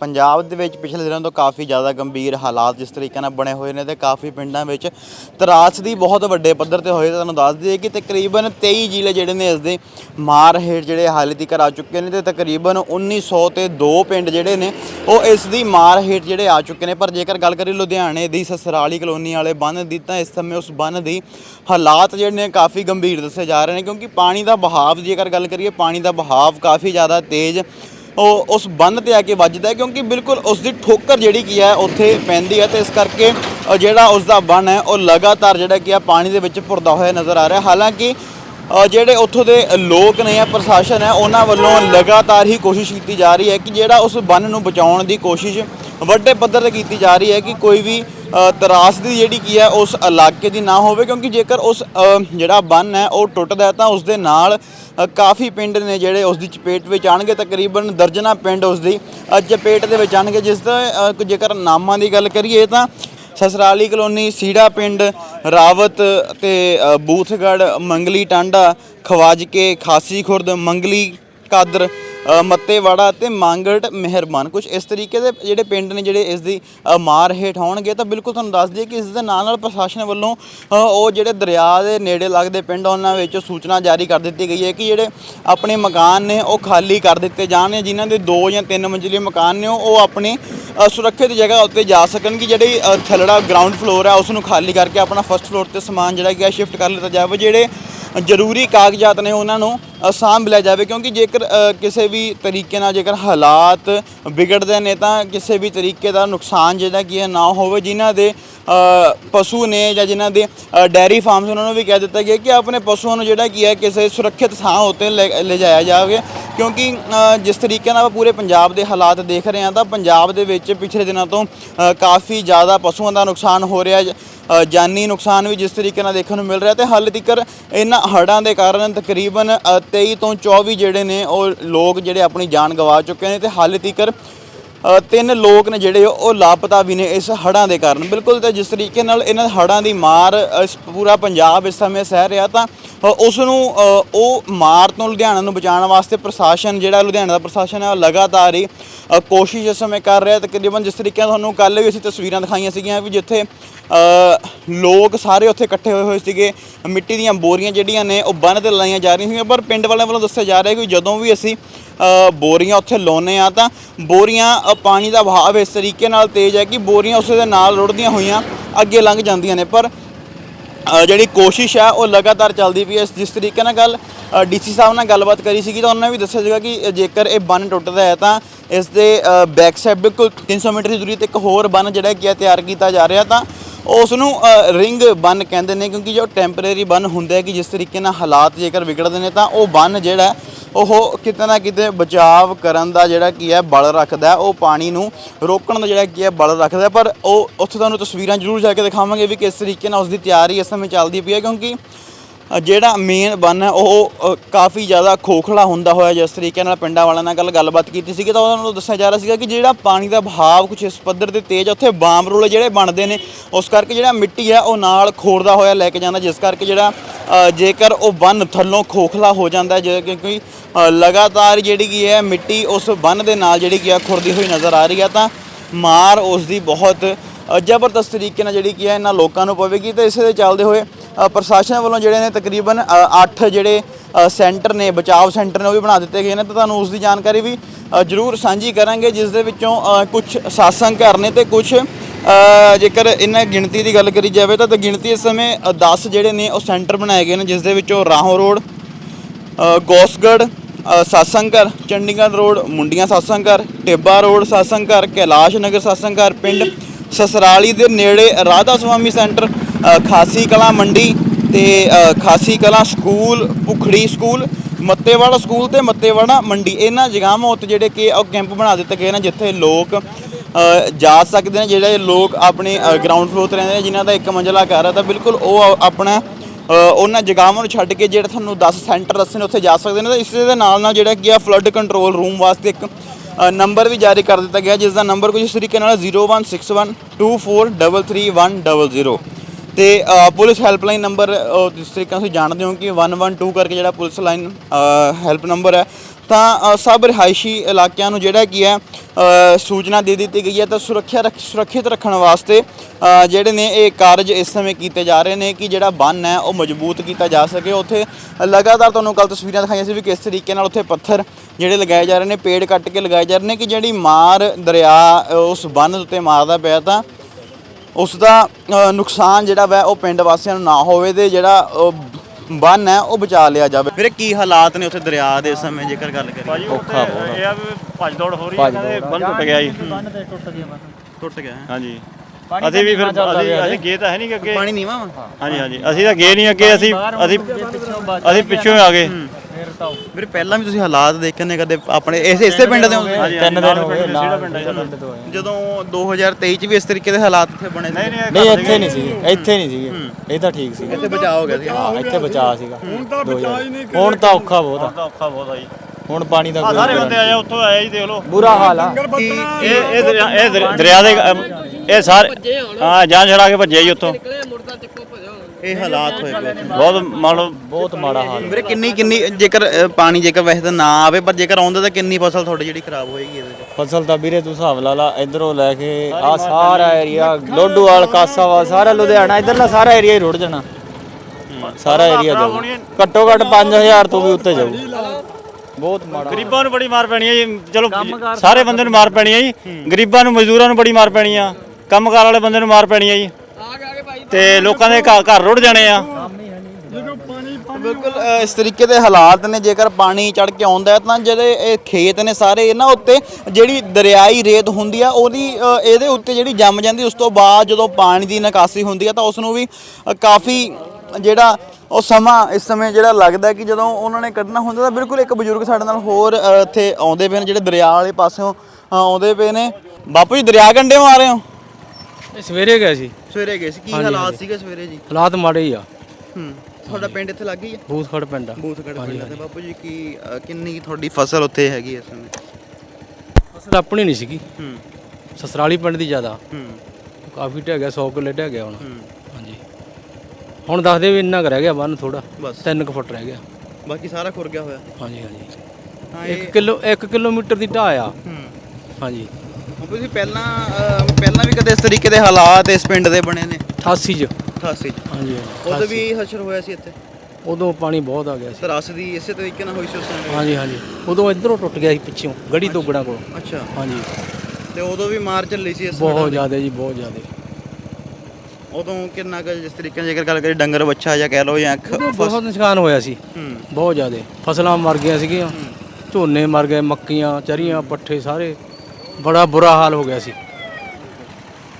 ਪੰਜਾਬ ਦੇ ਵਿੱਚ ਪਿਛਲੇ ਦਿਨਾਂ ਤੋਂ ਕਾਫੀ ਜ਼ਿਆਦਾ ਗੰਭੀਰ ਹਾਲਾਤ ਜਿਸ ਤਰੀਕੇ ਨਾਲ ਬਣੇ ਹੋਏ ਨੇ ਤੇ ਕਾਫੀ ਪਿੰਡਾਂ ਵਿੱਚ ਤਰਾਸਦੀ ਬਹੁਤ ਵੱਡੇ ਪੱਧਰ ਤੇ ਹੋਏ ਤੁਹਾਨੂੰ ਦੱਸ ਦਈਏ ਕਿ ਤਕਰੀਬਨ 23 ਜ਼ਿਲ੍ਹੇ ਜਿਹੜੇ ਨੇ ਇਸ ਦੇ ਮਾਰ ਹੇਠ ਜਿਹੜੇ ਹਾਲੇ ਤੱਕ ਆ ਚੁੱਕੇ ਨੇ ਤੇ ਤਕਰੀਬਨ 1900 ਤੇ ਦੋ ਪਿੰਡ ਜਿਹੜੇ ਨੇ ਉਹ ਇਸ ਦੀ ਮਾਰ ਹੇਠ ਜਿਹੜੇ ਆ ਚੁੱਕੇ ਨੇ। ਪਰ ਜੇਕਰ ਗੱਲ ਕਰੀਏ ਲੁਧਿਆਣੇ ਦੀ, ਸਸਰਾਲੀ ਕਲੋਨੀ ਵਾਲੇ ਬੰਨ ਦੀ ਤਾਂ ਇਸ ਸਮੇਂ ਉਸ ਬੰਨ ਦੀ ਹਾਲਾਤ ਜਿਹੜੇ ਨੇ ਕਾਫੀ ਗੰਭੀਰ ਦੱਸੇ ਜਾ ਰਹੇ ਨੇ ਕਿਉਂਕਿ ਪਾਣੀ ਦਾ ਬਹਾਵ, ਜੇਕਰ ਗੱਲ ਕਰੀਏ ਪਾਣੀ ਦਾ ਬਹਾਵ ਕਾਫੀ ਜ਼ਿਆਦਾ ਤੇਜ਼ ਉਸ ਬੰਨ ਤੇ ਆ ਕੇ ਵੱਜਦਾ ਹੈ, ਕਿਉਂਕਿ ਬਿਲਕੁਲ ਉਸ ਦੀ ਠੋਕਰ ਜਿਹੜੀ ਕੀ ਹੈ, ਉੱਥੇ ਪੈਂਦੀ ਹੈ ਤੇ ਇਸ ਕਰਕੇ ਜਿਹੜਾ ਉਸ ਦਾ ਬੰਨ ਹੈ, ਉਹ ਲਗਾਤਾਰ ਜਿਹੜਾ ਕੀ ਹੈ, ਪਾਣੀ ਦੇ ਵਿੱਚ ਭੁਰਦਾ ਹੋਇਆ ਨਜ਼ਰ ਆ ਰਿਹਾ ਹਾਲਾਂਕਿ ਜਿਹੜੇ ਉੱਥੋਂ ਦੇ ਲੋਕ ਨੇ ਜਾਂ ਪ੍ਰਸ਼ਾਸਨ ਹੈ, ਉਹਨਾਂ ਵੱਲੋਂ ਲਗਾਤਾਰ ਹੀ ਕੋਸ਼ਿਸ਼ ਕੀਤੀ ਜਾ ਰਹੀ ਹੈ ਕਿ ਜਿਹੜਾ ਉਸ ਬੰਨ ਨੂੰ ਬਚਾਉਣ ਦੀ ਕੋਸ਼ਿਸ਼ ਵੱਡੇ ਪੱਧਰ ਤੇ ਕੀਤੀ ਜਾ ਰਹੀ ਹੈ ਕਿ ਕੋਈ ਵੀ ਤਰਾਸ ਦੀ ਜਿਹੜੀ ਕੀ ਹੈ ਉਸ ਇਲਾਕੇ ਦੀ ਨਾ ਹੋਵੇ ਕਿਉਂਕਿ ਜੇਕਰ ਉਸ ਜਿਹੜਾ ਬੰਨ ਹੈ ਉਹ ਟੁੱਟਦਾ ਤਾਂ ਉਸ ਦੇ ਨਾਲ ਕਾਫੀ ਪਿੰਡ ਨੇ ਜਿਹੜੇ ਉਸ ਦੀ ਚਪੇਟ ਵਿੱਚ ਆਣਗੇ ਤਕਰੀਬਨ ਦਰਜਨਾ ਪਿੰਡ ਉਸ ਦੀ ਚਪੇਟ ਦੇ ਵਿੱਚ ਆਣਗੇ ਜਿਸ ਦਾ ਜੇਕਰ ਨਾਮਾਂ ਦੀ ਗੱਲ ਕਰੀਏ ਤਾਂ ਸਸਰਾਲੀ ਕਲੋਨੀ ਸੀੜਾ ਪਿੰਡ ਰਾਵਤ ਤੇ ਅ, ਬੂਥਗੜ੍ਹ ਮੰਗਲੀ ਟਾਂਡਾ ਖਵਾਜਕੇ ਖਾਸੀ ਖੁਰਦ ਮੰਗਲੀ ਕਾਦਰ ਮੱਤੇਵਾੜਾ ਤੇ ਮੰਗਟ ਮਿਹਰਬਾਨ। ਕੁਝ ਇਸ ਤਰੀਕੇ ਦੇ ਜਿਹੜੇ ਪਿੰਡ ਨੇ ਜਿਹੜੇ ਇਸ ਦੀ ਮਾਰ ਹੇਠ ਹੋਣਗੇ ਤਾਂ ਬਿਲਕੁਲ ਤੁਹਾਨੂੰ ਦੱਸ ਦਈਏ ਕਿ ਇਸ ਦੇ ਨਾਲ ਨਾਲ ਪ੍ਰਸ਼ਾਸਨ ਵੱਲੋਂ ਉਹ ਜਿਹੜੇ ਦਰਿਆ ਦੇ ਨੇੜੇ ਲੱਗਦੇ ਪਿੰਡ ਉਹਨਾਂ ਵਿੱਚ ਸੂਚਨਾ ਜਾਰੀ ਕਰ ਦਿੱਤੀ ਗਈ ਹੈ ਕਿ ਜਿਹੜੇ ਆਪਣੇ ਮਕਾਨ ਨੇ ਉਹ ਖਾਲੀ ਕਰ ਦਿੱਤੇ ਜਾਣ ਜਿਨ੍ਹਾਂ ਦੇ ਦੋ ਜਾਂ ਤਿੰਨ ਮੰਜ਼ਿਲੇ ਮਕਾਨ ਨੇ ਉਹ ਆਪਣੀ ਸੁਰੱਖਿਅਤ ਜਗ੍ਹਾ ਉੱਤੇ ਜਾ ਸਕਣ ਕਿ ਜਿਹੜੀ ਅ, ਥੱਲੜਾ ਗਰਾਊਂਡ ਫਲੋਰ ਹੈ ਉਸ ਨੂੰ ਖਾਲੀ ਕਰਕੇ ਆਪਣਾ ਫਸਟ ਫਲੋਰ ਤੇ ਸਮਾਨ ਜਿਹੜਾ ਗਿਆ ਸ਼ਿਫਟ ਕਰ ਲਿੱਤਾ ਜਾਵੇ ਜਿਹੜੇ ਜ਼ਰੂਰੀ ਕਾਗਜ਼ਾਤ ਨੇ ਉਹਨਾਂ ਨੂੰ ਸਾਂਭ ਲਿਆ ਜਾਵੇ ਕਿਉਂਕਿ ਜੇਕਰ ਕਿਸੇ ਵੀ ਤਰੀਕੇ ਨਾਲ ਜੇਕਰ ਹਾਲਾਤ ਵਿਗੜਦੇ ਨੇ ਤਾਂ ਕਿਸੇ ਵੀ ਤਰੀਕੇ ਦਾ ਨੁਕਸਾਨ ਜਿਹੜਾ ਕੀ ਹੈ ਨਾ ਹੋਵੇ ਜਿਨ੍ਹਾਂ ਦੇ ਪਸ਼ੂ ਨੇ ਜਾਂ ਜਿਨ੍ਹਾਂ ਦੇ ਅ, ਡੈਰੀ ਫਾਰਮਸ ਉਹਨਾਂ ਨੂੰ ਵੀ ਕਹਿ ਦਿੱਤਾ ਗਿਆ ਕਿ ਆਪਣੇ ਪਸ਼ੂਆਂ ਨੂੰ ਜਿਹੜਾ ਕੀ ਹੈ ਕਿਸੇ ਸੁਰੱਖਿਅਤ ਥਾਂ ਉੱਤੇ ਲੈ ਲਿਜਾਇਆ ਜਾਵੇ। ਕਿਉਂਕਿ ਜਿਸ ਤਰੀਕੇ ਨਾਲ ਆਪਾਂ ਪੂਰੇ ਪੰਜਾਬ ਦੇ ਹਾਲਾਤ ਦੇਖ ਰਹੇ ਹਾਂ ਤਾਂ ਪੰਜਾਬ ਦੇ ਵਿੱਚ ਪਿਛਲੇ ਦਿਨਾਂ ਤੋਂ ਕਾਫੀ ਜ਼ਿਆਦਾ ਪਸ਼ੂਆਂ ਦਾ ਨੁਕਸਾਨ ਹੋ ਰਿਹਾ ਜਾਨੀ ਨੁਕਸਾਨ ਵੀ ਜਿਸ ਤਰੀਕੇ ਨਾਲ ਦੇਖਣ ਨੂੰ ਮਿਲ ਰਿਹਾ ਤੇ ਹਾਲੇ ਤੱਕ ਇਹਨਾਂ ਹੜ੍ਹਾਂ ਦੇ ਕਾਰਨ ਤਕਰੀਬਨ 23 ਤੋਂ 24 ਜਿਹੜੇ ਨੇ ਉਹ ਲੋਕ ਜਿਹੜੇ ਆਪਣੀ ਜਾਨ ਗਵਾ ਚੁੱਕੇ ਨੇ ਤੇ ਹਾਲੇ ਤੱਕ ਤਿੰਨ ਲੋਕ ਨੇ ਜਿਹੜੇ ਉਹ ਲਾਪਤਾ ਵੀ ਨੇ ਇਸ ਹੜ੍ਹਾਂ ਦੇ ਕਾਰਨ। ਬਿਲਕੁਲ ਤੇ ਜਿਸ ਤਰੀਕੇ ਨਾਲ ਇਹਨਾਂ ਹੜ੍ਹਾਂ ਦੀ ਮਾਰ ਇਸ ਪੂਰਾ ਪੰਜਾਬ ਇਸ ਸਮੇਂ ਸਹਿ ਰਿਹਾ ਤਾਂ ਅ, ਉਸ ਨੂੰ ਉਹ ਮਾਰ ਤੋਂ ਲੁਧਿਆਣਾ ਨੂੰ ਬਚਾਉਣ ਵਾਸਤੇ ਪ੍ਰਸ਼ਾਸਨ ਜਿਹੜਾ ਲੁਧਿਆਣਾ ਦਾ ਪ੍ਰਸ਼ਾਸਨ ਹੈ ਉਹ ਲਗਾਤਾਰ ਹੀ ਕੋਸ਼ਿਸ਼ ਇਸ ਸਮੇਂ ਕਰ ਰਿਹਾ। ਤਕਰੀਬਨ ਜਿਸ ਤਰੀਕੇ ਨਾਲ ਤੁਹਾਨੂੰ ਕੱਲ ਵੀ ਅਸੀਂ ਤਸਵੀਰਾਂ ਦਿਖਾਈਆਂ ਸੀਗੀਆਂ ਵੀ ਜਿੱਥੇ ਲੋਕ ਸਾਰੇ ਉੱਥੇ ਇਕੱਠੇ ਹੋਏ ਹੋਏ ਸੀਗੇ। ਮਿੱਟੀ ਦੀਆਂ ਬੋਰੀਆਂ ਜਿਹੜੀਆਂ ਨੇ, ਉਹ ਬੰਨ ਤੇ ਲਾਈਆਂ ਜਾ ਰਹੀਆਂ ਸੀਗੀਆਂ। ਪਰ ਪਿੰਡ ਵਾਲਿਆਂ ਵੱਲੋਂ ਦੱਸਿਆ ਜਾ ਰਿਹਾ ਕਿ ਜਦੋਂ ਵੀ ਅਸੀਂ ਬੋਰੀਆਂ ਉੱਥੇ ਲਾਉਨੇ ਆ ਤਾਂ ਬੋਰੀਆਂ ਪਾਣੀ ਦਾ ਵਹਾਅ ਇਸ ਤਰੀਕੇ ਨਾਲ ਤੇਜ਼ ਹੈ ਕਿ ਬੋਰੀਆਂ ਉਸੇ ਦੇ ਨਾਲ ਰੁੜਦੀਆਂ ਹੋਈਆਂ ਅੱਗੇ ਲੰਘ ਜਾਂਦੀਆਂ ਨੇ। ਪਰ ਜਿਹੜੀ ਕੋਸ਼ਿਸ਼ ਹੈ, ਉਹ ਲਗਾਤਾਰ ਚੱਲਦੀ ਪਈ ਹੈ। ਜਿਸ ਤਰੀਕੇ ਨਾਲ ਗੱਲ ਡੀਸੀ ਸਾਹਿਬ ਨਾਲ ਗੱਲਬਾਤ ਕਰੀ ਸੀਗੀ ਤਾਂ ਉਹਨਾਂ ਨੇ ਵੀ ਦੱਸਿਆ ਸੀਗਾ ਕਿ ਜੇਕਰ ਇਹ ਬੰਨ ਟੁੱਟਦਾ ਹੈ ਤਾਂ ਇਸ ਦੇ ਬੈਕ ਸਾਈਡ ਬਿਲਕੁਲ 300 ਮੀਟਰ ਦੀ ਦੂਰੀ ਤੇ ਇੱਕ ਹੋਰ ਬੰਨ ਜਿਹੜਾ ਕੀ ਹੈ ਤਿਆਰ ਕੀਤਾ ਜਾ ਰਿਹਾ ਤਾਂ ਉਸ ਨੂੰ ਰਿੰਗ ਬੰਨ ਕਹਿੰਦੇ ਨੇ ਕਿਉਂਕਿ ਜੋ ਟੈਂਪਰੇਰੀ ਬੰਨ ਹੁੰਦਾ ਹੈ ਕਿ ਜਿਸ ਤਰੀਕੇ ਨਾਲ ਹਾਲਾਤ ਜੇਕਰ ਵਿਗੜਦੇ ਨੇ ਤਾਂ ਉਹ ਬੰਨ ਜਿਹੜਾ ਉਹ ਕਿਤੇ ਨਾ ਕਿਤੇ ਬਚਾਵ ਕਰਨ ਦਾ ਜਿਹੜਾ ਕੀ ਹੈ, ਬਲ ਰੱਖਦਾ ਉਹ ਪਾਣੀ ਨੂੰ ਰੋਕਣ ਦਾ ਜਿਹੜਾ ਕੀ ਹੈ, ਬਲ ਰੱਖਦਾ ਪਰ ਉਹ, ਉੱਥੇ ਤੁਹਾਨੂੰ ਤਸਵੀਰਾਂ ਜ਼ਰੂਰ ਜਾ ਕੇ ਦਿਖਾਵਾਂਗੇ ਵੀ ਕਿਸ ਤਰੀਕੇ ਨਾਲ ਉਸ ਦੀ ਤਿਆਰੀ ਇਸ ਸਮੇਂ ਚੱਲਦੀ ਪਈ ਹੈ ਕਿਉਂਕਿ ਜਿਹੜਾ ਮੇਨ ਬੰਨ ਹੈ ਉਹ ਕਾਫੀ ਜ਼ਿਆਦਾ ਖੋਖਲਾ ਹੁੰਦਾ ਹੋਇਆ ਜਿਸ ਤਰੀਕੇ ਨਾਲ ਪਿੰਡਾਂ ਵਾਲਿਆਂ ਨਾਲ ਗੱਲ ਗੱਲਬਾਤ ਕੀਤੀ ਸੀਗੀ ਤਾਂ ਉਹਨਾਂ ਨੂੰ ਦੱਸਿਆ ਜਾ ਰਿਹਾ ਸੀਗਾ ਕਿ ਜਿਹੜਾ ਪਾਣੀ ਦਾ ਬਹਾਵ ਕੁਝ ਇਸ ਪੱਧਰ ਤੇ ਤੇਜ਼ ਉੱਥੇ ਬਾਮ ਰੋਲੇ ਜਿਹੜੇ ਬਣਦੇ ਨੇ ਉਸ ਕਰਕੇ ਜਿਹੜਾ ਮਿੱਟੀ ਹੈ ਉਹ ਨਾਲ ਖੋਰਦਾ ਹੋਇਆ ਲੈ ਕੇ ਜਾਂਦਾ ਜਿਸ ਕਰਕੇ ਜਿਹੜਾ ਜੇਕਰ ਉਹ ਬੰਨ ਥੱਲੋਂ ਖੋਖਲਾ ਹੋ ਜਾਂਦਾ ਹੈ, ਜੇ ਕਿਉਂਕਿ ਲਗਾਤਾਰ ਜਿਹੜੀ ਕੀ ਹੈ ਮਿੱਟੀ ਉਸ ਬੰਨ ਦੇ ਨਾਲ ਜਿਹੜੀ ਕੀ ਹੈ ਖੁਰਦੀ ਹੋਈ ਨਜ਼ਰ ਆ ਰਹੀ ਹੈ ਤਾਂ ਮਾਰ ਉਸ ਦੀ ਬਹੁਤ ਜ਼ਬਰਦਸਤ ਤਰੀਕੇ ਨਾਲ ਜਿਹੜੀ ਕੀ ਹੈ ਇਹਨਾਂ ਲੋਕਾਂ ਨੂੰ ਪਵੇਗੀ ਤੇ ਇਸੇ ਦੇ ਚੱਲਦੇ ਹੋਏ ਪ੍ਰਸ਼ਾਸਨ ਵੱਲੋਂ ਜਿਹੜੇ ਨੇ ਤਕਰੀਬਨ 8 ਜਿਹੜੇ ਸੈਂਟਰ ਨੇ ਬਚਾਓ ਸੈਂਟਰ ਨੇ ਉਹ ਵੀ ਬਣਾ ਦਿੱਤੇ ਗਏ ਨੇ ਤਾਂ ਤੁਹਾਨੂੰ ਉਸ ਦੀ ਜਾਣਕਾਰੀ ਵੀ ਜ਼ਰੂਰ ਸਾਂਝੀ ਕਰਾਂਗੇ ਜਿਸ ਦੇ ਵਿੱਚੋਂ ਕੁਝ ਸਾਸੰਗ ਘਰ ਨੇ ਤੇ ਕੁਝ ਜੇਕਰ ਇਹਨਾਂ ਗਿਣਤੀ ਦੀ ਗੱਲ ਕਰੀ ਜਾਵੇ ਤਾਂ ਗਿਣਤੀ ਇਸ ਸਮੇਂ 10 ਜਿਹੜੇ ਨੇ ਉਹ ਸੈਂਟਰ ਬਣਾਏ ਗਏ ਨੇ ਜਿਸ ਦੇ ਵਿੱਚੋਂ ਰਾਹੋਂ ਰੋਡ ਅ, ਗੋਸਗੜ੍ਹ ਅ, ਘਰ ਚੰਡੀਗੜ੍ਹ ਰੋਡ ਮੁੰਡੀਆਂ ਸਾਸੰਗ ਘਰ ਟਿੱਬਾ ਰੋਡ ਸਾਸੰਗ ਘਰ ਕੈਲਾਸ਼ ਨਗਰ ਸਾਸੰਗ ਘਰ ਪਿੰਡ ਸਸਰਾਲੀ ਦੇ ਨੇੜੇ ਰਾਧਾ ਸੁਆਮੀ ਸੈਂਟਰ ਖਾਸੀ ਕਲਾ ਮੰਡੀ ਤੇ Khasi Kalan school, Bhukhri school, Mattewara school ਤੇ ਮੱਤੇਵਾੜਾ ਮੰਡੀ। ਇਹਨਾਂ ਜਗ੍ਹਾਵਾਂ ਉੱਤੇ ਜਿਹੜੇ ਕਿ ਉਹ ਕੈਂਪ ਬਣਾ ਦਿੱਤੇ ਗਏ ਨੇ, ਜਿੱਥੇ ਲੋਕ ਜਾ ਸਕਦੇ ਨੇ, ਜਿਹੜੇ ਲੋਕ ਆਪਣੇ ਗਰਾਊਂਡ ਫਲੋਰ ਤੇ ਰਹਿੰਦੇ ਨੇ, ਜਿਨ੍ਹਾਂ ਦਾ ਇੱਕ ਮੰਜ਼ਲਾ ਘਰ ਹੈ, ਤਾਂ ਬਿਲਕੁਲ ਉਹ ਆਪਣਾ ਉਹਨਾਂ ਜਗਾਵਾਂ ਨੂੰ ਛੱਡ ਕੇ ਜਿਹੜੇ ਤੁਹਾਨੂੰ 10 ਸੈਂਟਰ ਦੱਸੇ ਨੇ ਉੱਥੇ ਜਾ ਸਕਦੇ ਨੇ, ਤਾਂ ਇਸੇ ਦੇ ਨਾਲ ਨਾਲ ਜਿਹੜਾ ਕੀ ਆ ਫਲੱਡ ਕੰਟਰੋਲ ਰੂਮ ਵਾਸਤੇ ਇੱਕ ਨੰਬਰ ਵੀ ਜਾਰੀ ਕਰ ਦਿੱਤਾ ਗਿਆ ਜਿਸ ਦਾ ਨੰਬਰ ਕੁਝ ਇਸ ਤਰੀਕੇ ਨਾਲ 016124333100 ਤੇ ਪੁਲਿਸ ਹੈਲਪਲਾਈਨ ਨੰਬਰ ਜਿਸ ਤਰੀਕੇ ਨਾਲ ਤੁਸੀਂ ਜਾਣਦੇ ਹੋ ਕਿ 112 ਕਰਕੇ ਜਿਹੜਾ ਪੁਲਿਸ ਲਾਈਨ ਹੈਲਪ ਨੰਬਰ ਹੈ, ਤਾਂ ਸਭ ਰਿਹਾਇਸ਼ੀ ਇਲਾਕਿਆਂ ਨੂੰ ਜਿਹੜਾ ਕੀ ਹੈ ਸੂਚਨਾ ਦੇ ਦਿੱਤੀ ਗਈ ਹੈ ਤਾਂ ਸੁਰੱਖਿਆ ਰੱਖ- ਸੁਰੱਖਿਅਤ ਰੱਖਣ ਵਾਸਤੇ ਜਿਹੜੇ ਨੇ ਇਹ ਕਾਰਜ ਇਸ ਸਮੇਂ ਕੀਤੇ ਜਾ ਰਹੇ ਨੇ ਕਿ ਜਿਹੜਾ ਬੰਨ ਹੈ ਉਹ ਮਜ਼ਬੂਤ ਕੀਤਾ ਜਾ ਸਕੇ। ਉੱਥੇ ਲਗਾਤਾਰ ਤੁਹਾਨੂੰ ਕੱਲ ਤਸਵੀਰਾਂ ਦਿਖਾਈਆਂ ਸੀ ਵੀ ਕਿਸ ਤਰੀਕੇ ਨਾਲ ਉੱਥੇ ਪੱਥਰ ਜਿਹੜੇ ਲਗਾਏ ਜਾ ਰਹੇ ਨੇ, ਪੇੜ ਕੱਟ ਕੇ ਲਗਾਏ ਜਾ ਰਹੇ ਨੇ ਕਿ ਜਿਹੜੀ ਮਾਰ ਦਰਿਆ ਉਸ ਬੰਨ ਉੱਤੇ ਮਾਰਦਾ ਪਿਆ ਤਾਂ ਉਸ ਦਾ ਨੁਕਸਾਨ ਜਿਹੜਾ ਵਾ ਉਹ ਪਿੰਡ ਵਾਸੀਆਂ ਨੂੰ ਨਾ ਹੋਵੇ ਤੇ ਜਿਹੜਾ ਬੰਨ ਹੈ ਉਹ ਬਚਾ ਲਿਆ ਜਾਵੇ। ਵੀਰੇ ਕੀ ਹਾਲਾਤ ਨੇ ਉੱਥੇ ਦਰਿਆ ਦੇ ਸਮੇਂ ਜੇਕਰ ਗੱਲ ਕਰੀਏ? ਭਾਜੀ ਔਖਾ ਬਹੁਤ ਇਹ ਆ ਵੀ ਭੱਜ ਦੌੜ ਹੋ ਰਹੀ ਹੈ ਕਹਿੰਦੇ ਬੰਦ ਟੁੱਟ ਗਿਆ ਜੀ। ਟੁੱਟ ਗਿਆ ਹੈ ਹਾਂਜੀ। ਅਸੀਂ ਵੀ ਫਿਰ ਅਸੀਂ ਅਸੀਂ ਗਏ ਤਾਂ ਹੈ ਨਹੀਂ ਅੱਗੇ। ਪਾਣੀ ਨੀਵਾ ਵਾ? ਹਾਂਜੀ ਹਾਂਜੀ। ਅਸੀਂ ਤਾਂ ਗਏ ਨਹੀਂ ਅੱਗੇ ਅਸੀਂ ਅਸੀਂ ਅਸੀਂ ਪਿੱਛੋਂ ਆ ਗਏ। ਵੀਰੇ ਪਹਿਲਾਂ ਵੀ ਤੁਸੀਂ ਹਾਲਾਤ ਦੇਖੇ ਨੇ ਕਦੇ ਆਪਣੇ ਇਸ ਇਸੇ ਪਿੰਡ ਦੇ ਹਾਂਜੀ ਤਿੰਨ ਦਿਨ ਹੋ ਗਏ ਜਿਹੜਾ ਪਿੰਡ ਹੈ। ਸਾਡਾ ਜਦੋਂ 2023 ਚ ਵੀ ਇਸ ਤਰੀਕੇ ਦੇ ਹਾਲਾਤ ਇੱਥੇ ਬਣੇ ਸੀ? ਨਹੀਂ ਇੱਥੇ ਨਹੀਂ ਸੀ ਇੱਥੇ ਨਹੀਂ ਸੀਗੇ। ਇਹ ਤਾਂ ਠੀਕ ਸੀ ਇੱਥੇ ਬਚਾਅ ਹੋ ਗਿਆ ਸੀ ਹਾਂ ਇੱਥੇ ਬਚਾ ਸੀਗਾ। ਹੁਣ ਤਾਂ ਬਚਾ ਹੀ ਨਹੀਂ ਹੁਣ ਤਾਂ ਔਖਾ ਬਹੁਤ ਆ। ਤਾਂ ਔਖਾ ਬਹੁਤ ਆ ਜੀ। ਹੁਣ ਪਾਣੀ ਦਾ ਕੋਈ ਸਾਰੇ ਬੰਦੇ ਆਏ ਆ, ਉੱਥੋਂ ਆਏ ਜੀ ਦੇਖ ਲਓ। ਬੁਰਾ ਹਾਲ ਆ। ਇਹ ਇਹ ਦਰਿਆ ਇਹ ਦਰਿਆ- ਦਰਿਆ ਦੇ ਅਮ, ਇਹ ਸਾਰੇ ਹਾਂ ਜਾਨ ਛੜਾ ਕੇ ਭੱਜੇ ਜੀ ਉੱਥੋਂ। ਇਹ ਹਾਲਾਤ ਹੋਏ ਪਏ ਬਹੁਤ ਮੰਨ ਲਓ ਬਹੁਤ ਮਾੜਾ ਹਾਲ। ਵੀਰੇ ਕਿੰਨੀ ਕਿੰਨੀ ਜੇਕਰ ਅ, ਪਾਣੀ ਜੇਕਰ ਵੈਸੇ ਤਾਂ ਨਾ ਆਵੇ ਪਰ ਜੇਕਰ ਆਉਂਦਾ ਤਾਂ ਕਿੰਨੀ ਫਸਲ ਤੁਹਾਡੀ ਜਿਹੜੀ ਖਰਾਬ ਹੋਏਗੀ ਇਹਦੇ ਚ ਫਸਲ ਤਾਂ ਵੀਰੇ ਤੂੰ ਹਿਸਾਬ ਲਾ ਲਾ ਇਧਰੋਂ ਲੈ ਕੇ ਆ ਸਾਰਾ ਏਰੀਆ ਲੋਡੂਵਾਲ ਕਾਸਾਵਾ ਸਾਰਾ ਲੁਧਿਆਣਾ ਇਧਰਲਾ ਸਾਰਾ ਏਰੀਆ ਹੀ ਰੁੜ ਜਾਣਾ। ਸਾਰਾ ਏਰੀਆ ਜਾਊ। ਘੱਟੋ ਘੱਟ 5000 ਤੋਂ ਵੀ ਉੱਤੇ ਜਾਊ। ਬਹੁਤ ਮਾੜਾ ਗਰੀਬਾਂ ਨੂੰ ਬੜੀ ਮਾਰ ਪੈਣੀ ਹੈ ਜੀ। ਚਲੋ ਸਾਰੇ ਬੰਦੇ ਨੂੰ ਮਾਰ ਪੈਣੀ ਹੈ ਜੀ। ਗਰੀਬਾਂ ਨੂੰ ਮਜ਼ਦੂਰਾਂ ਨੂੰ ਬੜੀ ਮਾਰ ਪੈਣੀ ਆ। ਕੰਮਕਾਰ ਵਾਲੇ ਬੰਦੇ ਨੂੰ ਮਾਰ ਪੈਣੀ ਹੈ ਜੀ। ਤੇ ਲੋਕਾਂ ਦੇ ਘਰ ਘਰ ਰੁੜ ਜਾਣੇ ਆ। ਬਿਲਕੁਲ ਅ, ਇਸ ਤਰੀਕੇ ਦੇ ਹਾਲਾਤ ਨੇ ਜੇਕਰ ਪਾਣੀ ਚੜ ਕੇ ਆਉਂਦਾ ਹੈ ਤਾਂ ਜਿਹੜੇ ਇਹ ਖੇਤ ਨੇ ਸਾਰੇ ਇਹਨਾਂ ਉੱਤੇ ਜਿਹੜੀ ਦਰਿਆਈ ਰੇਤ ਹੁੰਦੀ ਆ ਉਹਦੀ ਅ, ਇਹਦੇ ਉੱਤੇ ਜਿਹੜੀ ਜੰਮ ਜਾਂਦੀ ਉਸ ਤੋਂ ਬਾਅਦ ਜਦੋਂ ਪਾਣੀ ਦੀ ਨਿਕਾਸੀ ਹੁੰਦੀ ਆ ਤਾਂ ਉਸ ਨੂੰ ਵੀ ਅ, ਕਾਫੀ ਜਿਹੜਾ ਉਹ ਸਮਾਂ ਇਸ ਸਮੇਂ ਜਿਹੜਾ ਲੱਗਦਾ ਕਿ ਜਦੋਂ ਉਹਨਾਂ ਨੇ ਕੱਢਣਾ ਹੁੰਦਾ ਤਾਂ ਬਿਲਕੁਲ ਇੱਕ ਬਜ਼ੁਰਗ ਸਾਡੇ ਨਾਲ ਹੋਰ ਅ, ਇੱਥੇ ਆਉਂਦੇ ਪਏ ਨੇ ਜਿਹੜੇ ਦਰਿਆ ਵਾਲੇ ਪਾਸਿਓਂ ਅ, ਆਉਂਦੇ ਪਏ ਨੇ। ਬਾਪੂ ਜੀ ਦਰਿਆ ਕੰਢੇ ਆ ਰਹੇ ਹੋ ਸਵੇਰੇ ਗਏ ਸੀ। ਸਵੇਰੇ ਗਏ ਸੀ ਕੀ ਹਾਲਾਤ ਸੀਗੇ ਸਵੇਰੇ ਜੀ? ਹਾਲਾਤ ਮਾੜੇ ਹੀ ਆ। ਹੂੰ ਤੁਹਾਡਾ ਪਿੰਡ ਇੱਥੇ ਲੱਗ ਹੀ ਹੈ ਬੂਥਖੜ ਪਿੰਡ ਆ। ਬੂਥਗੜ ਪਿੰਡ ਤੇ ਬਾਪੂ ਜੀ ਕੀ ਅ, ਕਿੰਨੀ ਤੁਹਾਡੀ ਫਸਲ ਉੱਥੇ ਹੈਗੀ ਇਸ ਸਮੇਂ? ਫਸਲ ਆਪਣੀ ਨਹੀਂ ਸੀਗੀ। ਹੂੰ। ਸਸਰਾਲੀ ਪਿੰਡ ਦੀ ਜ਼ਿਆਦਾ। ਹੂੰ। ਕਾਫੀ ਢਹਿ ਗਿਆ 100 ਕਿੱਲੇ ਢਹਿ ਗਿਆ ਹੁਣ। ਹੂੰ। ਹਾਂਜੀ। ਹੁਣ ਦੱਸਦੇ ਵੀ ਇੰਨਾ ਕੁ ਰਹਿ ਗਿਆ ਬੰਨ ਥੋੜਾ ਬਸ। 3 ਕੁ ਫੁੱਟ ਰਹਿ ਗਿਆ। ਬਾਕੀ ਸਾਰਾ ਖੁਰ ਗਿਆ ਹੋਇਆ। ਹਾਂਜੀ ਹਾਂਜੀ। ਹਾਂ 1 ਕਿਲੋ 1 ਕਿਲੋਮੀਟਰ ਦੀ ਢਾਹ ਆ। ਹੂੰ। ਹਾਂਜੀ। ਜੀ ਪਹਿਲਾਂ ਪਹਿਲਾਂ ਵੀ ਕਦੇ ਇਸ ਤਰੀਕੇ ਦੇ ਹਾਲਾਤ ਇਸ ਪਿੰਡ ਦੇ ਬਣੇ ਨੇ? 88 ਚ। 88 ਚ। ਹਾਂਜੀ ਉਦੋਂ ਵੀ ਹਸ਼ਰ ਹੋਇਆ ਸੀ ਇੱਥੇ? ਉਦੋਂ ਪਾਣੀ ਬਹੁਤ ਆ ਗਿਆ ਸੀ। ਤਰਾਸ ਦੀ ਇਸੇ ਤਰੀਕੇ ਨਾਲ ਹੋਈ ਸੀ ਉਸ ਸਮੇਂ ਹਾਂਜੀ ਹਾਂਜੀ। ਉਦੋਂ ਇਧਰੋਂ ਟੁੱਟ ਗਿਆ ਸੀ ਪਿੱਛੋਂ ਗੜੀ ਤੋਂ ਗੁਣਾ ਕੋਲ। ਅੱਛਾ। ਹਾਂਜੀ। ਤੇ ਉਦੋਂ ਵੀ ਮਾਰ ਚੱਲੀ ਸੀ ਇਸ ਬਹੁਤ ਜ਼ਿਆਦਾ ਜੀ ਬਹੁਤ ਜ਼ਿਆਦਾ। ਉਦੋਂ ਕਿੰਨਾ ਕੁ ਜਿਸ ਤਰੀਕੇ ਨਾਲ ਜੇਕਰ ਗੱਲ ਕਰੀ ਡੰਗਰ ਬੱਚਾ ਜਾਂ ਕਹਿ ਲਓ ਜਾਂ ਉਦੋਂ ਬਹੁਤ ਨੁਕਸਾਨ ਹੋਇਆ ਸੀ। ਹੂੰ। ਬਹੁਤ ਜ਼ਿਆਦਾ। ਫਸਲਾਂ ਮਰ ਗਈਆਂ ਸੀਗੀਆਂ। ਝੋਨੇ ਮਰ ਗਏ ਮੱਕੀਆਂ ਚਰੀਆਂ ਪੱਠੇ ਸਾਰੇ। ਬੜਾ ਬੁਰਾ ਹਾਲ ਹੋ ਗਿਆ ਸੀ।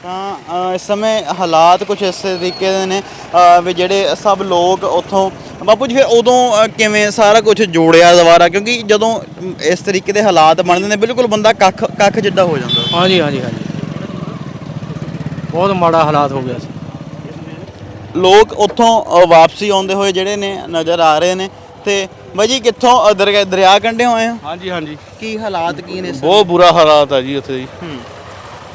ਤਾਂ ਅ, ਇਸ ਸਮੇਂ ਹਾਲਾਤ ਕੁਝ ਇਸ ਤਰੀਕੇ ਦੇ ਨੇ ਅ, ਵੀ ਜਿਹੜੇ ਸਭ ਲੋਕ ਉੱਥੋਂ ਬਾਪੂ ਜੀ ਫਿਰ ਉਦੋਂ ਅ, ਕਿਵੇਂ ਸਾਰਾ ਕੁਝ ਜੋੜਿਆ ਦੁਬਾਰਾ? ਕਿਉਂਕਿ ਜਦੋਂ ਇਸ ਤਰੀਕੇ ਦੇ ਹਾਲਾਤ ਬਣਦੇ ਨੇ ਬਿਲਕੁਲ ਬੰਦਾ ਕੱਖ ਕੱਖ ਜਿੱਡਾ ਹੋ ਜਾਂਦਾ। ਹਾਂਜੀ ਹਾਂਜੀ ਹਾਂਜੀ। ਬਹੁਤ ਮਾੜਾ ਹਾਲਾਤ ਹੋ ਗਿਆ ਸੀ। ਲੋਕ ਉੱਥੋਂ ਅ, ਵਾਪਸੀ ਆਉਂਦੇ ਹੋਏ ਜਿਹੜੇ ਨੇ ਨਜ਼ਰ ਆ ਰਹੇ ਨੇ ਤੇ ਬਾਈ ਜੀ ਕਿੱਥੋਂ ਅ, ਦਰਿਆ ਦਰਿਆ ਕੰਢੇ ਹੋਏ ਹੋ ਹਾਂਜੀ ਹਾਂਜੀ। ਕੀ ਹਾਲਾਤ ਕੀ ਨੇ ਬਹੁਤ ਬੁਰਾ ਹਾਲਾਤ ਆ ਜੀ ਉੱਥੇ ਜੀ। ਹੂੰ।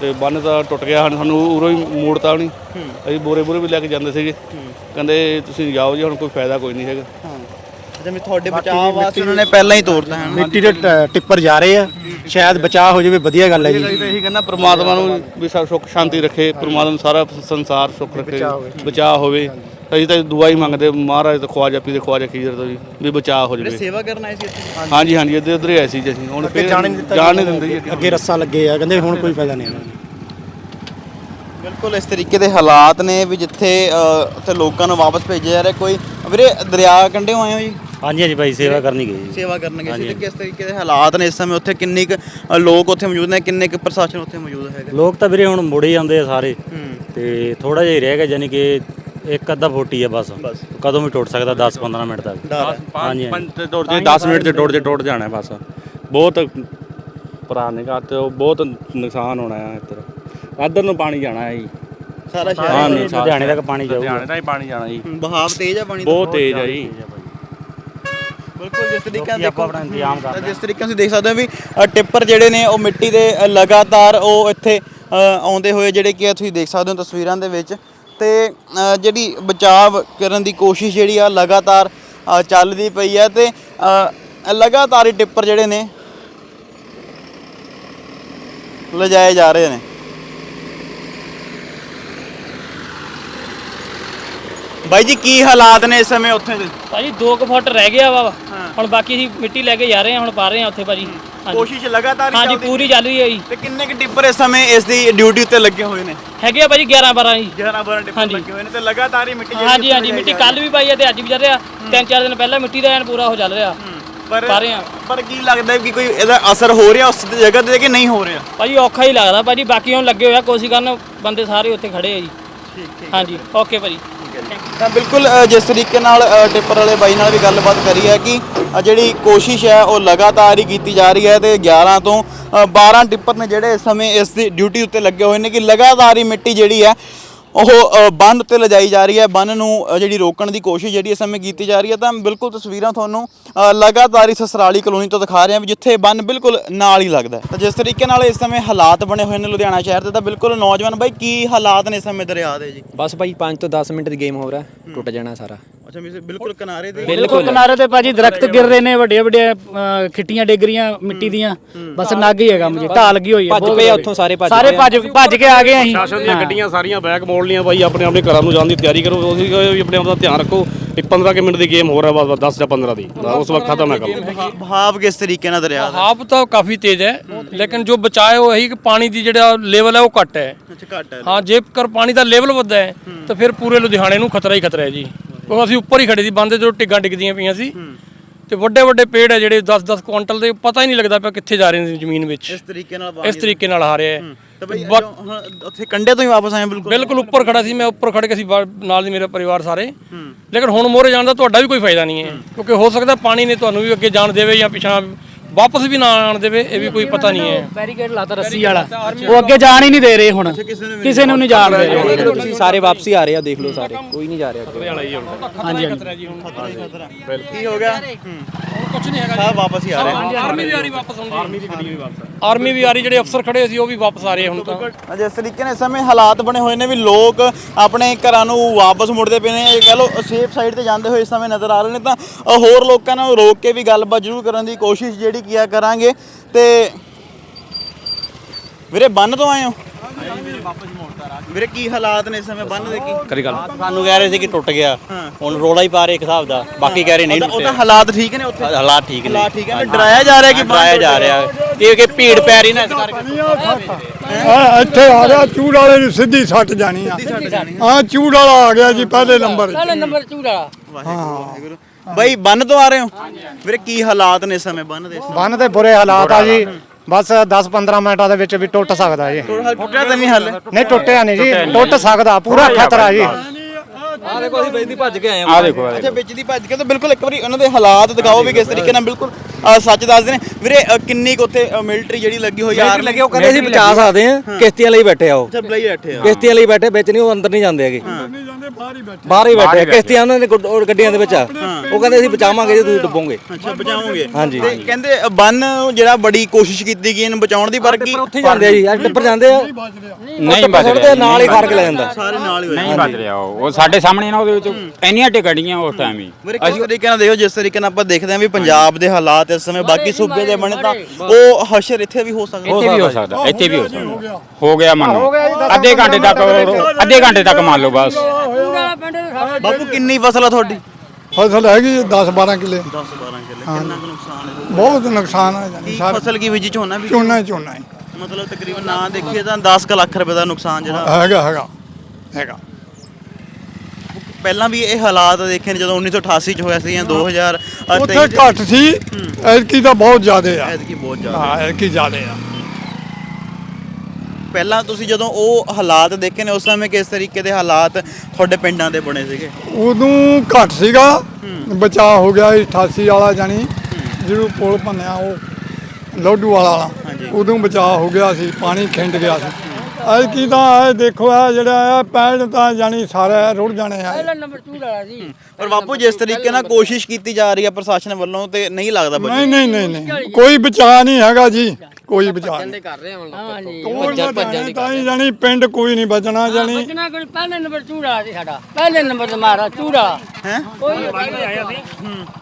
ਤੇ ਬੰਨ ਤਾਂ ਟੁੱਟ ਗਿਆ ਸਾਨੂੰ- ਸਾਨੂੰ ਉਰੋਂ ਹੀ ਮੋੜਤਾ ਨਹੀਂ। ਹੂੰ। ਅਸੀਂ ਬੋਰੇ ਬੋਰੇ ਵੀ ਲੈ ਕੇ ਜਾਂਦੇ ਸੀਗੇ। ਕਹਿੰਦੇ ਤੁਸੀਂ ਜਾਓ ਜੀ ਹੁਣ ਕੋਈ ਫਾਇਦਾ ਕੋਈ ਨਹੀਂ ਹੈਗਾ। ਹਾਂ। ਜਿਵੇਂ ਤੁਹਾਡੇ ਬਚਾਅ ਵਾਸਤੇ ਉਹਨਾਂ ਨੇ ਪਹਿਲਾਂ ਹੀ ਤੋੜਤਾ ਹੈ। ਨਾ ਮਿੱਟੀ ਦੇ ਟ- ਟਿੱਪਰ ਜਾ ਰਹੇ ਆ। ਸ਼ਾਇਦ ਬਚਾਅ ਹੋ ਜਾਵੇ ਵਧੀਆ ਗੱਲ ਹੈ ਜੀ। ਅਸੀਂ ਤਾਂ ਇਹੀ ਕਹਿੰਦਾ ਪ੍ਰਮਾਤਮਾ ਨੂੰ ਵੀ ਸਭ ਸੁੱਖ ਸ਼ਾਂਤੀ ਰੱਖੇ। ਪ੍ਰਮਾਤਮਾ ਸਾਰਾ ਸੰਸਾਰ ਸੁੱਖ ਰੱਖੇ। ਬਚਾਅ ਹੋਵੇ। ਅਸੀਂ ਤਾਂ ਦੁਆ ਹੀ ਮੰਗਦੇ ਮਹਾਰਾਜ ਤੋਂ ਖਵਾਜਾ ਪੀ ਦੇ ਖਵਾਜਾ ਖੀਰ ਤੋਂ ਜੀ ਵੀ ਬਚਾਅ ਹੋ ਜਾਵੇ। ਸੇਵਾ ਕਰਨ ਆਏ ਸੀ ਇੱਥੇ? ਹਾਂਜੀ ਹਾਂਜੀ ਇੱਧਰ ਉੱਧਰ ਹੀ ਆਏ ਸੀ ਜੀ ਅਸੀਂ। ਹੁਣ ਫਿਰ ਜਾਣ ਨਹੀਂ ਦਿੱਤਾ ਜਾਣ ਨਹੀਂ ਦਿੰਦੇ ਜੀ ਅੱਗੇ। ਅੱਗੇ ਰੱਸਾ ਲੱਗੇ ਆ ਕਹਿੰਦੇ ਹੁਣ ਕੋਈ ਫਾਇਦਾ ਨਹੀਂ ਆਣਾ ਬਿਲਕੁਲ ਇਸ ਤਰੀਕੇ ਦੇ ਹਾਲਾਤ ਨੇ ਵੀ ਜਿੱਥੇ ਅ, ਉੱਥੇ ਲੋਕਾਂ ਨੂੰ ਵਾਪਸ ਭੇਜਿਆ ਜਾ ਰਿਹਾ। ਕੋਈ ਵੀਰੇ ਦਰਿਆ ਕੰਢੇ ਆਏ ਹੋ ਜੀ? ਹਾਂਜੀ ਹਾਂਜੀ ਭਾਈ ਸੇਵਾ ਕਰਨੀ ਗਈ ਜੀ। ਸੇਵਾ ਕਰਨ ਗਏ ਸੀ। ਤੇ ਕਿਸ ਤਰੀਕੇ ਦੇ ਹਾਲਾਤ ਨੇ ਇਸ ਸਮੇਂ? ਉੱਥੇ ਕਿੰਨੀ ਕੁ ਅ, ਲੋਕ ਉੱਥੇ ਮੌਜੂਦ ਨੇ? ਕਿੰਨੇ ਕੁ ਪ੍ਰਸ਼ਾਸਨ ਉੱਥੇ ਮੌਜੂਦ ਹੈਗਾ? ਲੋਕ ਤਾਂ ਵੀਰੇ ਹੁਣ ਮੁੜੇ ਜਾਂਦੇ ਆ ਸਾਰੇ। ਹੂੰ। ਤੇ ਥੋੜਾ ਜਿਹਾ ਹੀ ਰਹਿ ਗਿਆ ਯਾਨੀ ਕਿ ਇੱਕ ਅੱਧਾ ਫੁੱਟ ਹੀ ਆ ਬਸ। ਕਦੋਂ ਵੀ ਟੁੱਟ ਸਕਦਾ 10 15 ਮਿੰਟ ਤੱਕ। ਡਰ ਹੈ। ਹਾਂਜੀ ਪੰਜ ਤੇ ਟੁੱਟ ਜੇ 10 ਮਿੰਟ ਟੁੱਟ ਜੇ ਟੁੱਟ ਜਾਣਾ ਬਸ। ਬਹੁਤ ਪੁਰਾਣੇ ਘਰ ਤੇ ਉਹ ਬਹੁਤ ਨੁਕਸਾਨ ਹੋਣਾ ਹੈ ਇੱਧਰ। ਇੱਧਰ ਨੂੰ ਪਾਣੀ ਜਾਣਾ ਹੈ ਜੀ। ਸਾਰਾ ਸ਼ਹਿਰ ਹਾਂ ਨਹੀਂ, ਲੁਧਿਆਣੇ ਤੱਕ ਪਾਣੀ ਜਾਊਗਾ। ਲੁਧਿਆਣੇ ਦਾ ਹੀ ਪਾਣੀ ਜਾਣਾ ਜੀ। ਬਹਾਵ ਤੇਜ਼ ਹੈ ਪਾਣੀ ਦਾ ਬਹੁਤ ਤੇਜ਼ ਹੈ ਜੀ। ਬਿਲਕੁਲ ਜਿਸ ਤਰੀਕੇ ਨਾਲ ਲੋਕੀ ਆਪੋ ਦੇਖੋ ਆਪਣਾ ਇੰਤਜ਼ਾਮ ਕਰ ਤਾਂ ਜਿਸ ਤਰੀਕੇ ਨਾਲ ਤੁਸੀਂ ਦੇਖ ਸਕਦੇ ਹੋ ਵੀ ਅ, ਟਿੱਪਰ ਜਿਹੜੇ ਨੇ ਉਹ ਮਿੱਟੀ ਦੇ ਅ, ਲਗਾਤਾਰ ਉਹ ਇੱਥੇ ਅ, ਆਉਂਦੇ ਹੋਏ ਜਿਹੜੇ ਕਿ ਤੁਸੀਂ ਦੇਖ ਸਕਦੇ ਹੋ ਤਸਵੀਰਾਂ ਦੇ ਵਿੱਚ ਤੇ ਅ, ਜਿਹੜੀ ਬਚਾਵ ਕਰਨ ਦੀ ਕੋਸ਼ਿਸ਼ ਜਿਹੜੀ ਆ ਲਗਾਤਾਰ ਅ, ਚੱਲਦੀ ਪਈ ਹੈ ਤੇ ਅ, ਲਗਾਤਾਰ ਹੀ ਟਿੱਪਰ ਜਿਹੜੇ ਨੇ ਲਿਜਾਏ ਜਾ ਰਹੇ ਨੇ। ਬਾਈ ਜੀ ਕੀ ਹਾਲਾਤ ਨੇ ਇਸ ਸਮੇਂ ਉੱਥੇ? ਦੇ ਭਾਜੀ 2 ਕੁ ਫੁੱਟ ਰਹਿ ਗਿਆ ਵਾ। ਹੁਣ ਬਾਕੀ ਅਸੀਂ ਮਿੱਟੀ ਲੈ ਕੇ ਜਾ ਰਹੇ ਹਾਂ ਹੁਣ ਪਾ ਰਹੇ ਹਾਂ ਉੱਥੇ ਭਾਜੀ। ਕੋਸ਼ਿਸ਼ ਲਗਾਤਾਰ ਹੀ ਹਾਂਜੀ ਚੱਲਦੀ ਪੂਰੀ ਚੱਲ ਰਹੀ ਹੈ ਜੀ। ਤੇ ਕਿੰਨੇ ਕੁ ਟਿੱਪਰ ਇਸ ਸਮੇਂ ਇਸ ਦੀ ਡਿਊਟੀ ਉੱਤੇ ਲੱਗੇ ਹੋਏ ਨੇ? ਹੈਗੇ ਆ ਭਾਜੀ 11 12 ਜੀ। 11 12 ਟਿੱਪਰ ਹਾਂਜੀ। ਲੱਗੇ ਹੋਏ ਨੇ ਤੇ ਲਗਾਤਾਰ ਹੀ ਮਿੱਟੀ ਜਿਹੜੀ ਹਾਂਜੀ ਹਾਂਜੀ ਮਿੱਟੀ ਕੱਲ ਵੀ ਪਾਈ ਹੈ ਤੇ ਅੱਜ ਵੀ ਚੱਲ ਰਿਹਾ। ਤਿੰਨ ਚਾਰ ਦਿਨ ਪਹਿਲਾਂ ਮਿੱਟੀ ਦਾ ਐਨ ਪੂਰਾ ਹੋ ਚੱਲ ਰਿਹਾ। ਪਰ ਪਾ ਰਹੇ ਹਾਂ। ਪਰ ਕੀ ਲੱਗਦਾ ਹੈ ਕਿ ਕੋਈ ਇਹਦਾ ਅਸਰ ਹੋ ਰਿਹਾ ਉਸ ਜਗ੍ਹਾ ਤੇ ਕਿ ਨਹੀਂ ਹੋ ਰਿਹਾ? ਭਾਜੀ ਔਖਾ ਹੀ ਲੱਗਦਾ। ਭਾਜੀ ਬਾਕੀ ਹੁਣ ਲੱਗੇ ਹੋਇਆ ਕੋਸ਼ਿਸ਼ ਕਰਨ। ਬੰਦੇ ਸਾਰੇ ਉੱਥੇ ਖੜੇ ਆ ਜੀ। ਠੀਕ ਠੀਕ ਹਾਂਜੀ। ਓਕੇ ਭਾਜੀ। ਤਾਂ ਬਿਲਕੁਲ ਅ, ਜਿਸ ਤਰੀਕੇ ਨਾਲ ਅ, ਟਿੱਪਰ ਵਾਲੇ ਬਾਈ ਨਾਲ ਵੀ ਗੱਲਬਾਤ ਕਰੀ ਹੈ ਕਿ ਅ, ਜਿਹੜੀ ਕੋਸ਼ਿਸ਼ ਹੈ ਉਹ ਲਗਾਤਾਰ ਹੀ ਕੀਤੀ ਜਾ ਰਹੀ ਹੈ ਤੇ 11 ਤੋਂ ਅ, 12 ਟਿੱਪਰ ਨੇ ਜਿਹੜੇ ਇਸ ਸਮੇਂ ਇਸ ਦੀ ਡਿਊਟੀ ਉੱਤੇ ਲੱਗੇ ਹੋਏ ਨੇ ਕਿ ਲਗਾਤਾਰ ਹੀ ਮਿੱਟੀ ਜਿਹੜੀ ਹੈ ਉਹ ਬੰਨ ਉੱਤੇ ਲਿਜਾਈ ਜਾ ਰਹੀ ਹੈ, ਬੰਨ ਨੂੰ ਜਿਹੜੀ ਰੋਕਣ ਦੀ ਕੋਸ਼ਿਸ਼ ਜਿਹੜੀ ਇਸ ਸਮੇਂ ਕੀਤੀ ਜਾ ਰਹੀ ਹੈ, ਤਾਂ ਬਿਲਕੁਲ ਤਸਵੀਰਾਂ ਤੁਹਾਨੂੰ ਲਗਾਤਾਰ ਇਸ ਸਸਰਾਲੀ ਕਲੋਨੀ ਤੋਂ ਦਿਖਾ ਰਹੇ ਹਾਂ ਵੀ ਜਿੱਥੇ ਬੰਨ ਬਿਲਕੁਲ ਨਾਲ ਹੀ ਲੱਗਦਾ ਹੈ। ਤਾਂ ਜਿਸ ਤਰੀਕੇ ਨਾਲ ਇਸ ਸਮੇਂ ਹਾਲਾਤ ਬਣੇ ਹੋਏ ਨੇ ਲੁਧਿਆਣਾ ਸ਼ਹਿਰ ਦੇ, ਤਾਂ ਬਿਲਕੁਲ ਨੌਜਵਾਨ ਬਾਈ, ਕੀ ਹਾਲਾਤ ਨੇ ਇਸ ਸਮੇਂ ਦਰਿਆ ਦੇ ਜੀ? ਬਸ ਬਾਈ 5 ਤੋਂ 10 ਮਿੰਟ ਦੀ ਗੇਮ ਹੋ ਰਿਹਾ, ਟੁੱਟ ਜਾਣਾ ਸਾਰਾ। ਅੱਛਾ ਬਿਲਕੁਲ ਕਿਨਾਰੇ ਤੇ ਬਿਲਕੁਲ। ਕਿਨਾਰੇ ਤੇ ਭਾਜੀ ਦਰਖਤ ਗਿਰ ਰਹੇ ਨੇ ਵੱਡੇ ਵੱਡੇ ਖਿੱਟੀਆਂ ਡਿੱਗ ਰਹੀਆਂ ਮਿੱਟੀ ਦੀਆਂ। ਬਸ ਨੱਗ ਹੀ ਹੈਗਾ ਮੁਝੇ ਢਾਲ ਲੱਗੀ ਹੋਈ ਹੈ ਭੱਜ ਪਏ। ਉੱਥੋਂ ਸਾਰੇ ਭੱਜ ਸਾਰੇ। ਭੱਜ ਭੱਜ ਕੇ ਆ ਗਏ ਅਸੀਂ। ਸ਼ਾਸਨ ਦੀਆਂ ਗੱਡੀਆਂ ਸਾਰੀਆਂ ਬੈਕ ਮੋੜ ਲੀਆਂ ਬਾਈ ਆਪਣੇ ਆਪਣੇ ਘਰਾਂ ਨੂੰ ਜਾਣ ਦੀ ਤਿਆਰੀ ਕਰੋ। ਤੁਸੀਂ ਵੀ ਆਪਣੇ ਆਪ ਦਾ ਧਿਆਨ ਰੱਖੋ। ਇੱਕ 15 ਕੁ ਮਿੰਟ ਦੀ ਗੇਮ ਹੋ ਰਿਹਾ ਬਸ 10 ਜਾਂ 15 ਦੀ। ਉਸ ਵਕਤ ਖਤਮ ਹੈ ਕੰਮ। ਭਾਵ ਕਿਸ ਤਰੀਕੇ ਨਾਲ ਦਰਿਆ ਦਾ? ਤਾਂ ਕਾਫੀ ਤੇਜ਼ ਹੈ ਲੇਕਿਨ ਜੋ ਬਚਾਏ ਇਹੀ ਕਿ ਪਾਣੀ ਦੀ ਜਿਹੜਾ ਲੈਵਲ ਹੈ ਉਹ ਘੱਟ ਹੈ। ਅੱਛਾ ਘੱਟ ਹੈ। ਹਾਂ ਜੇਕਰ ਪਾਣੀ ਦਾ ਲੈਵਲ ਵੱਧਾ ਹੈ। ਤਾਂ ਫਿਰ ਪੂਰੇ ਲੁਧਿਆਣੇ ਨੂੰ ਖਤਰਾ ਹੀ ਖਤਰਾ ਹੈ ਜੀ। ਉਹ ਅਸੀਂ ਉੱਪਰ ਹੀ ਖੜੇ ਸੀ ਬੰਦੇ ਜਦੋਂ ਟਿੱਗਾਂ ਡਿੱਗਦੀਆਂ ਪਈਆਂ ਸੀ। ਤੇ ਵੱਡੇ ਵੱਡੇ ਪੇੜ ਹੈ ਜਿਹੜੇ 10-10 ਕੁਆਂਟਲ ਦੇ ਪਤਾ ਹੀ ਨਹੀਂ ਲੱਗਦਾ ਪਿਆ ਕਿੱਥੇ ਜਾ ਰਹੇ ਨੇ ਜ਼ਮੀਨ ਵਿੱਚ। ਇਸ ਤਰੀਕੇ ਨਾਲ ਇਸ ਤਰੀਕੇ ਨਾਲ ਆ ਰਿਹਾ ਹੈ। ਤਾਂ ਬਈ ਜੋ ਹੁਣ ਉੱਥੇ ਕੰਡੇ ਤੋਂ ਹੀ ਵਾਪਸ ਆਏ ਹਾਂ ਬਿਲਕੁਲ। ਬਿਲਕੁਲ ਉੱਪਰ ਖੜਾ ਸੀ ਮੈਂ ਉੱਪਰ ਖੜ ਕੇ ਸੀ ਨਾਲ ਦੀ ਮੇਰਾ ਪਰਿਵਾਰ ਸਾਰੇ। ਲੇਕਿਨ ਹੁਣ ਮੋਰੇ ਜਾਣ ਦਾ ਤੁਹਾਡਾ ਵੀ ਕੋਈ ਫਾਇਦਾ ਨਹੀਂ ਹੈ। ਕਿਉਂਕਿ ਹੋ ਸਕਦਾ ਪਾਣੀ ਨੇ ਤੁਹਾਨੂੰ ਵੀ ਅੱਗੇ ਜਾਣ ਦੇਵੇ ਜਾਂ ਪਿਛਾਂ ਵਾਪਸ ਵੀ ਨਾ ਆਣ ਦੇਵੇ ਇਹ ਵੀ ਕੋਈ ਪਤਾ ਨਹੀਂ ਹੈ। ਬੈਰੀਕੇਡ ਲਾਤਾ ਰੱਸੀ ਵਾਲਾ। ਉਹ ਅੱਗੇ ਜਾਣ ਹੀ ਨਹੀਂ ਦੇ ਰਹੇ ਹੁਣ। ਕਿਸੇ ਨੂੰ ਨਹੀਂ ਜਾਣ ਦੇ ਰਹੇ। ਤੁਸੀਂ ਸਾਰੇ ਵਾਪਸੀ ਆ ਰਹੇ ਆ ਦੇਖ ਲਓ ਸਾਰੇ। ਕੋਈ ਨਹੀਂ ਜਾ ਰਿਹਾ ਅੱਗੇ। ਹਾਂਜੀ ਹਾਂਜੀ। ਕੀ ਹੋ ਗਿਆ? ਕੁਝ ਨਹੀਂ ਹੈਗਾ ਸਭ ਵਾਪਸ ਹੀ ਆ ਰਹੇ। ਆਰਮੀ ਵੀ ਆ ਰਹੀ ਵਾਪਸ ਆਉਂਦੀ ਆਰਮੀ ਦੀ ਗੱਡੀ ਵੀ ਵਾਪਸ। ਆਰਮੀ ਵੀ ਆ ਰਹੀ ਜਿਹੜੇ ਅਫਸਰ ਖੜੇ ਸੀ ਉਹ ਵੀ ਵਾਪਸ ਆ ਰਹੇ ਹੁਣ ਤਾਂ। ਜਿਸ ਤਰੀਕੇ ਨਾਲ ਸਮੇਂ ਹਾਲਾਤ ਬਣੇ ਹੋਏ ਨੇ ਵੀ ਲੋਕ ਆਪਣੇ ਘਰਾਂ ਨੂੰ ਵਾਪਸ ਮੁੜਦੇ ਪਏ ਨੇ। ਇਹ ਕਹ ਲਓ ਸੇਫ ਸਾਈਡ ਤੇ ਜਾਂਦੇ ਹੋਏ ਇਸ ਸਮੇਂ ਨਜ਼ਰ ਆ ਰਹੇ ਨੇ ਤਾਂ ਹੋਰ ਲੋਕਾਂ ਨੂੰ ਰੋਕ ਕੇ ਵੀ ਗੱਲਬਾਤ ਜ਼ਰੂਰ ਕਰਨ ਦੀ ਕੋਸ਼ਿਸ਼ ਜਿਹੜੀ ਕੀਆ ਕਰਾਂਗੇ? ਤੇ ਵੀਰੇ ਬੰਨ ਤੋਂ ਆਏ ਹੋ? ਵੀਰੇ ਕੀ ਹਾਲਾਤ ਨੇ ਇਸ ਸਮੇਂ? ਬੰਨ ਦੇ ਕੀ? ਕਰੀ ਗੱਲ। ਸਾਨੂੰ ਕਹਿ ਰਹੇ ਸੀ ਕਿ ਟੁੱਟ ਗਿਆ। ਹੁਣ ਰੋਲਾ ਹੀ ਪਾ ਰਹੇ ਇੱਕ ਹਿਸਾਬ ਦਾ। ਬਾਕੀ ਕਹਿ ਰਹੇ ਨਹੀਂ ਉਹ ਤਾਂ ਟੁੱਟਿਆ ਹਾਲਾਤ ਠੀਕ ਨੇ ਉੱਥੇ? ਹਾਲਾਤ ਠੀਕ ਨੇ। ਹਾਲਾਤ ਠੀਕ ਹੈ ਡਰਾਇਆ ਜਾ ਰਿਹਾ ਕਿ ਬੰਨ ਡਰਾਇਆ ਜਾ ਰਿਹਾ। ਕਿਉਂਕਿ ਭੀੜ ਪੈ ਰਹੀ ਨਾ ਇਸ ਕਰਕੇ। ਇੱਥੇ ਆ ਗਿਆ ਚੂੜ ਵਾਲੇ ਨੂੰ ਸਿੱਧੀ ਸੱਟ ਜਾਣੀ ਆ। ਹਾਂ ਚੂੜ ਵਾਲਾ ਆ ਗਿਆ ਜੀ ਪਹਿਲੇ ਨੰਬਰ ਪਹਿਲੇ ਨੰਬਰ ਚੂੜਾ ਵਾਹਿਗੁਰੂ। ਬਾਈ ਬੰਨ ਤੋਂ ਆ ਰਹੇ ਹੋ? ਵੀਰੇ ਕੀ ਹਾਲਾਤ ਨੇ ਇਸ ਸਮੇਂ ਬੰਨ ਦੇ? ਬੰਨ ਤੇ ਬੁਰੇ ਹਾਲਾਤ ਆ ਜੀ। ਬਸ 10-15 ਮਿੰਟਾਂ ਦੇ ਵਿੱਚ ਵੀ ਟੁੱਟ ਸਕਦਾ ਜੀ। ਟੁੱਟਿਆ ਤਾਂ ਨਹੀਂ ਹੱਲ? ਨਹੀਂ ਟੁੱਟਿਆ ਨਹੀਂ ਜੀ। ਟੁੱਟ ਸਕਦਾ ਪੂਰਾ ਖਤਰਾ ਜੀ। ਆ ਦੇਖੋ ਅਸੀਂ ਬੇਦੀ ਭੱਜ ਕੇ ਆਏ ਆ ਦੇਖੋ ਅੱਛਾ ਵਿੱਚ ਦੀ ਭੱਜ ਕੇ ਤਾਂ ਬਿਲਕੁਲ ਇੱਕ ਵਾਰੀ ਉਹਨਾਂ ਦੇ ਹਾਲਾਤ ਦਿਖਾਓ ਵੀ ਕਿਸ ਤਰੀਕੇ ਨਾਲ ਬਿਲਕੁਲ ਅ, ਸੱਚ ਦੱਸਦੇ ਨੇ। ਵੀਰੇ ਅ, ਕਿੰਨੀ ਕੁ ਉੱਥੇ ਮਿਲਟਰੀ ਜਿਹੜੀ ਲੱਗੀ ਹੋਈ ਆ ਲੱਗੇ ਉਹ ਕਹਿੰਦੇ ਅਸੀਂ ਬਚਾ ਸਕਦੇ ਆ ਕਿਸ਼ਤੀਆਂ ਲਈ ਬੈਠੇ ਆ ਉਹ। ਅੱਛਾ ਬਲਾਈ ਬੈਠੇ ਆ। ਕਿਸ਼ਤੀਆਂ ਲਈ ਬੈਠੇ ਵਿੱਚ ਨਹੀਂ ਉਹ ਅੰਦਰ ਨਹੀਂ ਜਾਂਦੇ ਹੈਗੇ। ਬਾਹਰ ਹੀ ਬੈਠੇ ਆ। ਕਿਸ਼ਤੀਆਂ ਉਹਨਾਂ ਦੇ ਗੁੱਡ- ਉਹ ਗੱਡੀਆਂ ਦੇ ਵਿੱਚ ਆ। ਉਹ ਕਹਿੰਦੇ ਅਸੀਂ ਬਚਾਵਾਂਗੇ ਜੇ ਤੁਸੀਂ ਡੁੱਬੋਗੇ। ਅੱਛਾ ਬਚਾਓਗੇ ਹਾਂਜੀ। ਤੇ ਕਹਿੰਦੇ ਅ, ਬੰਨ ਜਿਹੜਾ ਬੜੀ ਕੋਸ਼ਿਸ਼ ਕੀਤੀ ਗਈ ਇਹਨੂੰ ਬਚਾਉਣ ਦੀ ਪਰ ਕੀ ਉੱਥੇ ਜਾਂਦੇ ਆ ਜੀ ਅੱਜ ਟੱਪਰ ਜਾਂਦੇ ਆ। ਨਹੀਂ ਬਚਦੇ ਨਾਲ ਹੀ ਖਾਰ ਕੇ ਲੈ ਜਾਂਦਾ। ਸਾਰੇ ਨਾਲ ਹੀ ਹੋਏ ਨਹੀਂ ਬਚ ਰਿਹਾ ਉਹ। ਉਹ ਸਾਡੇ ਸਾਹਮਣੇ ਨਾ ਉਹਦੇ ਵਿੱਚ ਇੰਨੀਆਂ ਟਿਕੜੀਆਂ ਉਸ ਟਾਈਮ ਹੀ। ਵੀਰੇ ਕਿਸ ਤਰੀਕੇ ਨਾਲ ਦੇਖੋ ਜਿਸ ਤਰੀਕੇ ਨਾਲ ਆਪਾਂ ਦੇਖਦੇ ਹਾਂ ਵੀ ਪੰਜਾਬ ਦੇ ਹਾਲਾਤ ਇਸ ਸਮੇਂ ਬਾਕੀ ਸੂਬੇ ਦੇ ਬਣੇ ਤਾਂ ਉਹ ਹਸ਼ਰ ਇੱਥੇ ਵੀ ਹੋ ਸਕਦਾ। ਇੱਥੇ ਵੀ ਹੋ ਸਕਦਾ ਇੱਥੇ ਵੀ ਹੋ ਸਕਦਾ। ਹੋ ਗਿਆ। ਮੰਨ ਲਓ। ਅੱਧੇ ਘੰਟੇ ਤੱਕ ਅੱਧੇ ਘੰਟੇ ਤੱਕ ਮੰਨ ਲਓ ਬਸ। ਬਾਪੂ ਕਿੰਨੀ ਫਸਲ ਆ ਤੁਹਾਡੀ? ਫਸਲ ਹੈਗੀ 10-12 ਕਿੱਲੇ। 10 12 ਕਿੱਲੇ। ਕਿੰਨਾ ਕੁ ਨੁਕਸਾਨ ਹੈ? ਬਹੁਤ ਨੁਕਸਾਨ ਹੈ ਜਾਨੀ ਕੀ ਸਾਰਾ। ਫਸਲ ਕੀ ਬੀਜੀ ਝੋਨਾ ਵੀ ਝੋਨਾ ਹੀ ਝੋਨਾ ਹੀ। ਮਤਲਬ ਤਕਰੀਬਨ ਨਾ ਦੇਖੀਏ ਤਾਂ 10 ਕੁ ਲੱਖ ਰੁਪਏ ਦਾ ਨੁਕਸਾਨ ਜਿਹੜਾ ਹੈਗਾ ਹੈਗਾ। ਹੈਗਾ। ਪਹਿਲਾਂ ਵੀ ਇਹ ਹਾਲਾਤ ਦੇਖੇ ਨੇ ਜਦੋਂ 1988 ਚ ਹੋਇਆ ਸੀ ਜਾਂ 2000 ਉੱਥੇ ਘੱਟ ਸੀ। ਐਤਕੀ ਤਾਂ ਬਹੁਤ ਜ਼ਿਆਦੇ ਆ। ਐਤਕੀ ਬਹੁਤ ਜ਼ਿਆਦਾ। ਹਾਂ ਐਤਕੀ ਜ਼ਿਆਦੇ ਆ। ਪਹਿਲਾਂ ਤੁਸੀਂ ਜਦੋਂ ਉਹ ਹਾਲਾਤ ਦੇਖੇ ਨੇ ਉਸ ਸਮੇਂ ਕਿਸ ਤਰੀਕੇ ਦੇ ਹਾਲਾਤ ਤੁਹਾਡੇ ਪਿੰਡਾਂ ਦੇ ਬਣੇ ਸੀਗੇ? ਉਦੋਂ ਘੱਟ ਸੀਗਾ। ਬਚਾਅ ਹੋ ਗਿਆ ਸੀ 88 ਵਾਲਾ ਜਾਨੀ ਜਿਹਨੂੰ ਪੁਲ ਭੰਨਿਆ ਉਹ ਲੋਡੂ ਵਾਲਾ। ਉਦੋਂ ਬਚਾਅ ਹੋ ਗਿਆ ਸੀ ਪਾਣੀ ਖਿੰਡ ਗਿਆ ਸੀ। ਅੱਜ ਕੀ ਤਾਂ ਇਹ ਦੇਖੋ ਆ ਜਿਹੜਾ ਆ ਪੈਣ ਤਾਂ ਜਾਣੀ ਸਾਰਾ ਰੁੜ ਜਾਣੇ ਆ। ਪਰ ਬਾਪੂ ਜਿਸ ਤਰੀਕੇ ਨਾਲ ਕੋਸ਼ਿਸ਼ ਕੀਤੀ ਜਾ ਰਹੀ ਹੈ ਪ੍ਰਸ਼ਾਸਨ ਵੱਲੋਂ ਤੇ ਨਹੀਂ ਲੱਗਦਾ ਬਚੂ ਨਹੀਂ ਨਹੀਂ ਨਹੀਂ ਨਹੀਂ। ਕੋਈ ਬਚਾ ਨਹੀਂ ਹੈਗਾ ਜੀ ਕੋਈ ਬਚਾ ਨਹੀਂ। ਕਰ ਰਹੇ ਹੁਣ ਭੱਜਣ ਭੱਜਣ ਤਾਂ ਹੀ। ਜਾਣੀ ਪਿੰਡ ਕੋਈ ਨਹੀਂ ਬਚਣਾ ਜਾਣੀ। ਬਚਣਾ ਕੋਈ ਪਹਿਲੇ ਨੰਬਰ ਚੂੜਾ ਸੀ ਸਾਡਾ। ਪਹਿਲੇ ਨੰਬਰ ਤੇ ਮਾਰਾ ਚੂੜਾ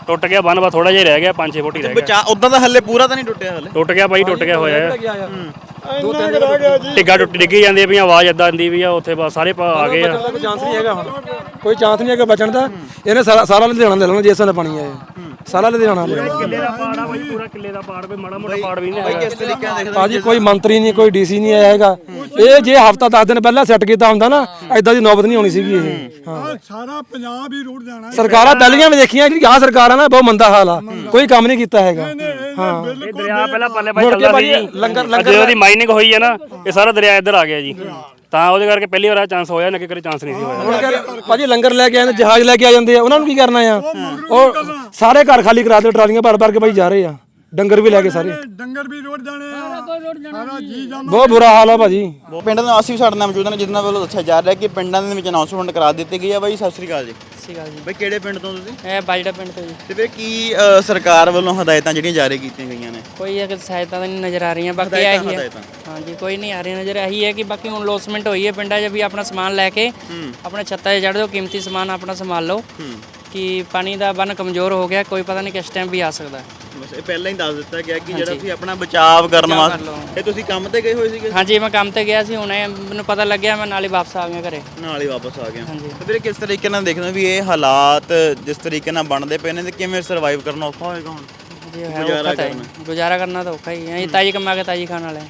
ਟੁੱਟ ਗਿਆ ਬੰਨ ਬਾ ਥੋੜਾ ਜਿਹਾ ਰਹਿ ਗਿਆ 5-6 ਫੁੱਟ ਹੀ ਰਹਿ ਗਿਆ। ਬਚਾ ਉਦਾਂ ਤਾਂ ਹੱਲੇ ਪੂਰਾ ਤਾਂ ਨਹੀਂ ਟੁੱਟਿਆ ਹੱਲੇ? ਟੁੱਟ ਗਿਆ ਬਾਈ ਟੁੱਟ ਗਿਆ ਹੋਇਆ। ਹੈ। ਦੋ ਤਿੰਨ ਰਹਿ ਗਿਆ ਜੀ। ਟਿੱਗਾ ਟੁੱਟ ਡਿੱਗੀ ਜਾਂਦੀ ਪਈਆਂ ਆਵਾਜ਼ ਏਦਾਂ ਆਂਦੀ ਵੀ ਆ ਉੱਥੇ ਬਸ ਸਾਰੇ ਭਾ- ਆ ਗਏ ਆ। ਚਾਂਸ ਨਹੀਂ ਹੈਗਾ ਹੁਣ। ਕੋਈ ਚਾਂਸ ਨਹੀਂ ਹੈਗਾ ਬਚਣ ਦਾ। ਇਹਨੇ ਸਾਰਾ ਸਾਰਾ ਲੁਧਿਆਣਾ ਲੈ ਲੈਣਾ ਜਿਸ ਨਾਲ ਪਾਣੀ ਆਇਆ ਸਾਰਾ ਲੁਧਿਆਣਾ ਲੈ ਲੈਣਾ। ਕਿੱਲੇ ਦਾ ਪਾੜ ਆ ਬਾਈ ਪੂਰਾ ਕਿੱਲੇ ਦਾ ਪਾੜ ਵੀ ਮਾੜਾ ਮੋਟਾ ਪਾੜ ਵੀ ਨਹੀਂ ਬਾਈ ਕਿਸ ਤਰੀਕੇ ਨਾਲ ਦੇਖਦੇ ਭਾਜੀ ਕੋਈ ਮੰਤਰੀ ਨਹੀਂ ਕੋਈ ਡੀਸੀ ਨਹੀਂ ਆਇਆ ਹੈਗਾ। ਇਹ ਜੇ ਹਫਤਾ 10 ਦਿਨ ਪਹਿਲਾਂ ਸੈੱਟ ਕੀਤਾ ਹੁੰਦਾ ਨਾ ਐਦਾਂ ਦੀ ਨੌਬਤ ਨਹੀਂ ਹੋਣੀ ਸੀਗੀ ਇਹ। ਆਹ ਸਾਰਾ ਪੰਜਾਬ ਹੀ ਰੁੜ ਜਾਣਾ ਸਰਕਾਰਾਂ ਪਹਿਲੀਆਂ ਵੀ ਦੇਖੀਆਂ ਜਿਹੜੀ ਆਹ ਸਰਕਾਰ ਨਾ ਬਹੁਤ ਮੰਦਾ ਹਾਲ ਆ। ਕੋਈ ਕੰਮ ਨਹੀਂ ਕੀਤਾ ਹੈਗਾ। ਹਾਂ। ਇਹ ਦਰਿਆ ਪਹਿਲਾਂ ਪੱਲੇ ਬਾਈ ਮੁੜ ਕੇ ਚੱਲਦਾ ਸੀ। ਲੰਗਰ- ਅੱਜ ਲੰਗਰ- ਜਦੋਂ ਮਾਈਨਿੰਗ ਹੋਈ ਹੈ ਨਾ ਇਹ ਸਾਰਾ ਦਰਿਆ ਇੱਧਰ ਆ ਗਿਆ ਜੀ। ਤਾਂ ਉਹਦੇ ਕਰਕੇ ਪਹਿਲੀ ਵਾਰ ਚਾਂਸ ਹੋਇਆ ਨਾ ਕਿ ਕਦੇ ਚਾਂਸ ਨਹੀਂ ਸੀ ਹੋਇਆ। ਭਾਜੀ ਲੰਗਰ ਲੈ ਕੇ ਆਏ ਨੇ ਜਹਾਜ਼ ਲੈ ਕੇ ਆ ਜਾਂਦੇ ਆ ਉਹਨਾਂ ਨੂੰ ਕੀ ਕਰਨਾ ਆ? ਉਹ ਸਾਰੇ ਘਰ ਖਾਲੀ ਕਰਾ ਦੇ ਟਰਾਲੀਆਂ ਭਰ ਭਰ ਕੇ ਭਾਈ ਜਾ ਰਹੇ ਆ। ਡੰਗਰ ਵੀ ਲੈ ਕੇ ਸਾਰੇ। ਡੰਗਰ ਵੀ ਰੁੜ ਜਾਣੇ। ਆ ਸਾਰਾ ਜੀ। ਜਾਨ ਬਹੁਤ ਬੁਰਾ ਹਾਲ ਆ ਭਾਜੀ। ਪਿੰਡ ਦੇ ਨਿਵਾਸੀ ਵੀ ਸਾਡੇ ਨਾਲ ਮੌਜੂਦ ਨੇ ਜਿਨ੍ਹਾਂ ਵੱਲੋਂ ਦੱਸਿਆ ਜਾ ਰਿਹਾ ਕਿ ਪਿੰਡਾਂ ਦੇ ਵਿੱਚ ਅਨਾਉਂਸਮੈਂਟ ਕਰਾ ਦਿੱਤੀ ਗਈ ਹੈ ਬਾਈ ਸਤਿ ਸ੍ਰੀ ਅਕਾਲ ਜੀ। ਸਹੀ ਗੱਲ ਜੀ। ਬਾਈ ਕਿਹੜੇ ਪਿੰਡ ਤੋਂ ਤੁਸੀਂ? ਇਹ ਬਾਜੜਾ ਪਿੰਡ ਤੋਂ ਜੀ। ਤੇ ਫਿਰ ਕੀ ਅ, ਸਰਕਾਰ ਵੱਲੋਂ ਹਦਾਇਤਾਂ ਜਿਹੜੀਆਂ ਜਾਰੀ ਕੀਤੀਆਂ ਗਈਆਂ ਨੇ? ਕੋਈ ਇੱਕ ਸਹਾਇਤਾ ਤਾਂ ਨਹੀਂ ਨਜ਼ਰ ਆ ਰਹੀਆਂ ਬਾਕੀ ਹਦਾਇਤਾਂ- ਇਹੀ ਹੈ। ਹਦਾਇਤਾਂ। ਹਾਂਜੀ ਕੋਈ ਨਹੀਂ ਆ ਰਹੀ ਨਜ਼ਰ ਇਹੀ ਹੈ ਕਿ ਬਾਕੀ ਹੁਣ ਲੋਸਮੈਂਟ ਹੋਈ ਹੈ ਪਿੰਡਾਂ 'ਚ ਵੀ ਆਪਣਾ ਸਮਾਨ ਲੈ ਕੇ ਆਪਣੇ ਛੱਤਾਂ 'ਤੇ ਚੜ੍ਹ ਦਿਓ ਕੀਮਤੀ ਸਮਾਨ ਆਪਣਾ ਸੰਭਾਲ ਲਓ। ਕਿ ਪਾਣੀ ਦਾ ਬੰਨ ਕਮਜ਼ੋਰ ਹੋ ਗਿਆ ਕੋਈ ਪਤਾ ਨਹੀਂ ਕਿਸ ਟਾਈਮ ਵੀ ਆ ਸਕਦਾ। ਹੈ। ਬਸ ਇਹ ਪਹਿਲਾਂ ਹੀ ਦੱਸ ਦਿੱਤਾ ਗਿਆ ਕਿ ਜਿਹੜਾ ਤੁਸੀਂ ਆਪਣਾ ਬਚਾਅ ਕਰਨ ਵਾਸਤੇ ਇਹ ਤੁਸੀਂ ਕੰਮ ਤੇ ਗਏ ਹੋਏ ਸੀਗੇ? ਹਾਂਜੀ ਮੈਂ ਕੰਮ ਤੇ ਗਿਆ ਸੀ ਹੁਣੇ ਮੈਨੂੰ ਪਤਾ ਲੱਗਿਆ ਮੈਂ ਨਾਲ ਹੀ ਵਾਪਸ ਆ ਗਿਆ ਘਰੇ। ਨਾਲ ਹੀ ਵਾਪਸ ਆ ਗਏ ਤੇ ਵੀਰੇ ਕਿਸ ਤਰੀਕੇ ਨਾਲ ਦੇਖਦੇ ਹੋ ਵੀ ਇਹ ਹਾਲਾਤ ਜਿਸ ਤਰੀਕੇ ਨਾਲ ਬਣਦੇ ਪਏ ਨੇ ਤੇ ਕਿਵੇਂ ਸਰਵਾਈਵ ਕਰਨਾ ਔਖਾ ਹੋਏਗਾ ਹੁਣ? ਜੀ ਹੈ ਔਖਾ ਤਾਂ ਹੈ। ਗੁਜ਼ਾਰਾ ਕਰਨਾ ਤਾਂ ਔਖਾ ਹੀ ਹੈ। ਇਹ ਤਾਜੀ ਕਮਾ ਕੇ ਤਾਜੀ ਖਾਣ ਵਾਲੇ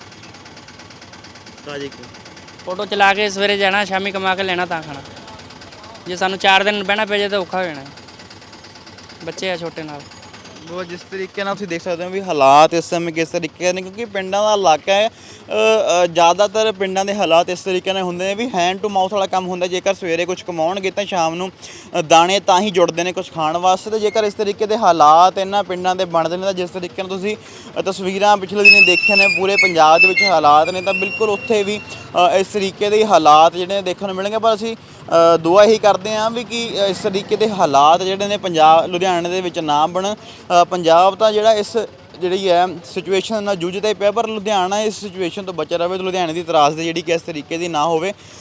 ਤਾਜੀ ਫੋਟੋ ਚਲਾ ਕੇ ਸਵੇਰੇ ਜਾਣਾ ਸ਼ਾਮੀ ਕਮਾ ਕੇ ਲੈਣਾ ਤਾਂ ਖਾਣਾ। ਜੇ ਸਾਨੂੰ 4 ਦਿਨ ਬਹਿਣਾ ਪੈ ਜਾਏ ਤਾਂ ਔਖਾ ਹੋ ਜਾਣਾ। ਬੱਚੇ ਆ ਛੋਟੇ ਨਾਲ। ਉਹ ਜਿਸ ਤਰੀਕੇ ਨਾਲ ਤੁਸੀਂ ਦੇਖ ਸਕਦੇ ਹੋ ਵੀ ਹਾਲਾਤ ਇਸ ਸਮੇਂ ਕਿਸ ਤਰੀਕੇ ਨੇ ਕਿਉਂਕਿ ਪਿੰਡਾਂ ਦਾ ਇਲਾਕਾ ਹੈ ਅ, ਅ, ਜ਼ਿਆਦਾਤਰ ਪਿੰਡਾਂ ਦੇ ਹਾਲਾਤ ਇਸ ਤਰੀਕੇ ਨਾਲ ਹੁੰਦੇ ਨੇ ਵੀ ਹੈਂਡ ਟੂ ਮਾਊਥ ਵਾਲਾ ਕੰਮ ਹੁੰਦਾ ਜੇਕਰ ਸਵੇਰੇ ਕੁਝ ਕਮਾਉਣਗੇ ਤਾਂ ਸ਼ਾਮ ਨੂੰ ਅ, ਦਾਣੇ ਤਾਂ ਹੀ ਜੁੜਦੇ ਨੇ ਕੁਝ ਖਾਣ ਵਾਸਤੇ ਤੇ ਜੇਕਰ ਇਸ ਤਰੀਕੇ ਦੇ ਹਾਲਾਤ ਇਹਨਾਂ ਪਿੰਡਾਂ ਦੇ ਬਣਦੇ ਨੇ ਤਾਂ ਜਿਸ ਤਰੀਕੇ ਨਾਲ ਤੁਸੀਂ ਅ, ਤਸਵੀਰਾਂ ਪਿਛਲੇ ਦਿਨੀ ਦੇਖੀਆਂ ਨੇ ਪੂਰੇ ਪੰਜਾਬ ਦੇ ਵਿੱਚ ਹਾਲਾਤ ਨੇ ਤਾਂ ਬਿਲਕੁਲ ਉੱਥੇ ਵੀ ਅ, ਇਸ ਤਰੀਕੇ ਦੇ ਹੀ ਹਾਲਾਤ ਜਿਹੜੇ ਨੇ ਦੇਖਣ ਨੂੰ ਮਿਲਣਗੇ ਪਰ ਅਸੀਂ ਅ, ਦੁਆ ਇਹੀ ਕਰਦੇ ਹਾਂ ਵੀ ਕਿ ਇਸ ਤਰੀਕੇ ਦੇ ਹਾਲਾਤ ਜਿਹੜੇ ਨੇ ਪੰਜਾਬ ਲੁਧਿਆਣੇ ਦੇ ਵਿੱਚ ਨਾ ਬਣਨ ਅ, ਪੰਜਾਬ ਤਾਂ ਜਿਹੜਾ ਇਸ ਜਿਹੜੀ ਹੈ ਸਿਚੁਏਸ਼ਨ ਨਾਲ ਜੂਝਦਾ ਹੀ ਪਿਆ, ਪਰ ਲੁਧਿਆਣਾ ਇਸ ਸਿਚੁਏਸ਼ਨ ਤੋਂ ਬਚਿਆ ਰਹੇ, ਲੁਧਿਆਣੇ ਦੀ ਤਰਾਸਦੀ ਜਿਹੜੀ ਕਿ ਇਸ ਤਰੀਕੇ ਦੀ ਨਾ ਹੋਵੇ।